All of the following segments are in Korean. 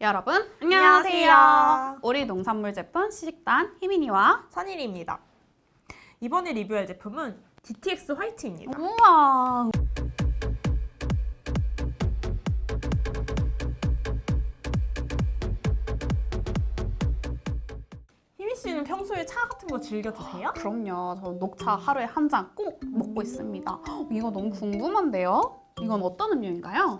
여러분 안녕하세요. 우리 농산물 제품 시식단 희민이와 선일입니다. 이번에 리뷰할 제품은 DTX 화이트입니다. 우와 씨는 평소에 차 같은 거 즐겨 드세요? 그럼요. 저 녹차 하루에 한 잔 꼭 먹고 있습니다. 헉, 이거 너무 궁금한데요? 이건 어떤 음료인가요?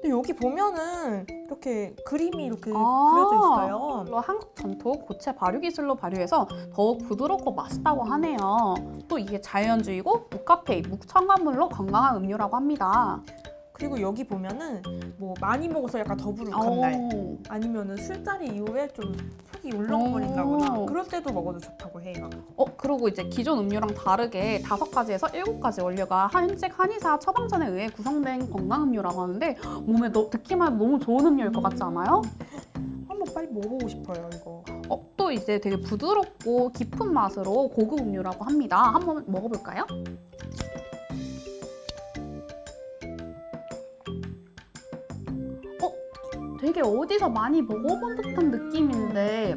근데 여기 보면은 이렇게 그림이 이렇게 아. 그려져 있어요. 물론 한국 전통 고체 발효 기술로 발효해서 더욱 부드럽고 맛있다고 하네요. 또 이게 자연주의고 무카페인, 무첨가물로 건강한 음료라고 합니다. 그리고 여기 보면은 뭐 많이 먹어서 약간 더부룩한 날 오. 아니면은 술자리 이후에 좀 속이 울렁거린다거나 오. 그럴 때도 먹어도 좋다고 해요. 어 그리고 이제 기존 음료랑 다르게 다섯 가지에서 일곱 가지 원료가 현직 한의사 처방전에 의해 구성된 건강 음료라고 하는데 몸에 너, 듣기만 해도 너무 좋은 음료일 것 같지 않아요? 한번 빨리 먹어보고 싶어요 이거. 어, 또 이제 되게 부드럽고 깊은 맛으로 고급 음료라고 합니다. 한번 먹어볼까요? 되게 어디서 많이 먹어본 듯한 느낌인데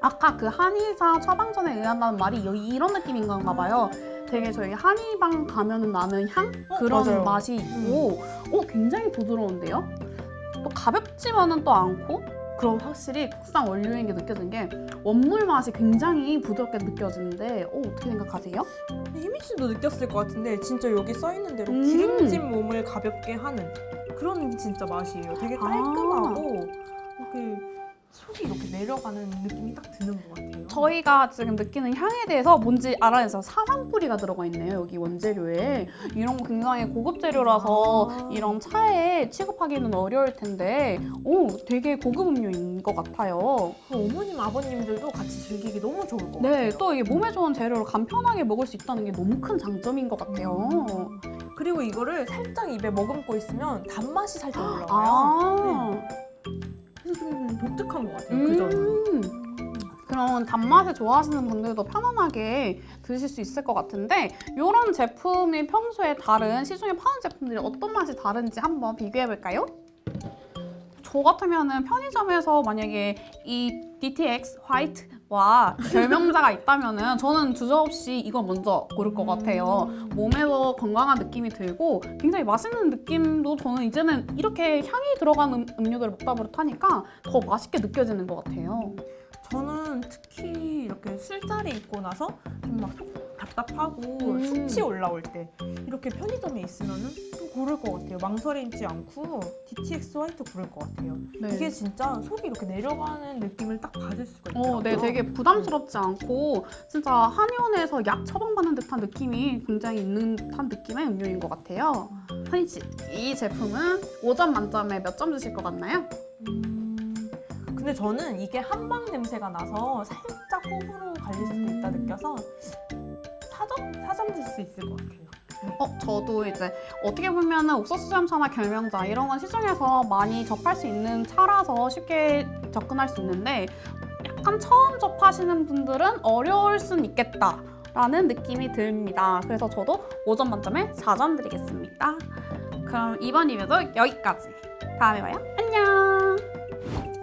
아까 그 한의사 처방전에 의한다는 말이 이런 느낌인 건가 봐요. 되게 저희 한의방 가면 나는 향 어, 그런 맞아요. 맛이 있고, 어 굉장히 부드러운데요. 또 가볍지만은 또 않고, 그럼 확실히 국산 원료인 게 느껴진 게 원물 맛이 굉장히 부드럽게 느껴지는데, 어 어떻게 생각하세요? 희미 씨도 느꼈을 것 같은데 진짜 여기 써 있는 대로 음. 기름진 몸을 가볍게 하는 그런 진짜 맛이에요. 되게 아. 깔끔하고 이렇게 속이 이렇게 내려가는 느낌이 딱 드는 것 같아요. 저희가 지금 느끼는 향에 대해서 뭔지 알아내서 사삼뿌리가 들어가 있네요. 여기 원재료에 이런 거 굉장히 고급 재료라서 아. 이런 차에 취급하기는 어려울 텐데, 오 되게 고급 음료인 것 같아요. 어머님 아버님들도 같이 즐기기 너무 좋을 것 같아요. 네, 또 이게 몸에 좋은 재료를 간편하게 먹을 수 있다는 게 너무 큰 장점인 것 같아요. 그리고 이거를 살짝 입에 머금고 있으면 단맛이 살짝 올라와요. 아, 그래서 좀 독특한 것 같아요. 그 점은. 음. 그런 단맛을 좋아하시는 분들도 편안하게 드실 수 있을 것 같은데 이런 제품이 평소에 다른 시중에 파는 제품들이 어떤 맛이 다른지 한번 비교해 볼까요? 저 같으면은 편의점에서 만약에 이 DTX 화이트 와 결명자가 있다면은 저는 주저없이 이거 먼저 고를 것 같아요. 몸에서 건강한 느낌이 들고 굉장히 맛있는 느낌도 저는 이제는 이렇게 향이 들어간 음, 음료들을 먹다 버릇하니까 더 맛있게 느껴지는 것 같아요. 저는 특히 이렇게 술자리 있고 나서 좀막속 답답하고 음. 숙취 올라올 때 이렇게 편의점에 있으면은 또 고를 것 같아요. 망설이지 않고 DTX 화이트 고를 것 같아요. 네. 이게 진짜 속이 이렇게 내려가는 느낌을 딱 받을 수가 있어요. 어, 네, 되게 부담스럽지 않고 진짜 한의원에서 약 처방받는 듯한 느낌이 굉장히 있는 듯한 느낌의 음료인 것 같아요. 한희 씨, 이 제품은 5점 만점에 몇 점 주실 것 같나요? 음, 근데 저는 이게 한방 냄새가 나서 살짝 호불호 갈릴 수도 있다 느껴서 4점? 4점 줄 수 있을 것 같아요. 어, 저도 이제 어떻게 보면은 옥수수 잠차나 결명자 이런 건 시중에서 많이 접할 수 있는 차라서 쉽게 접근할 수 있는데 약간 처음 접하시는 분들은 어려울 순 있겠다. 라는 느낌이 듭니다. 그래서 저도 5점 만점에 4점 드리겠습니다. 그럼 이번 리뷰도 여기까지. 다음에 봐요. 안녕!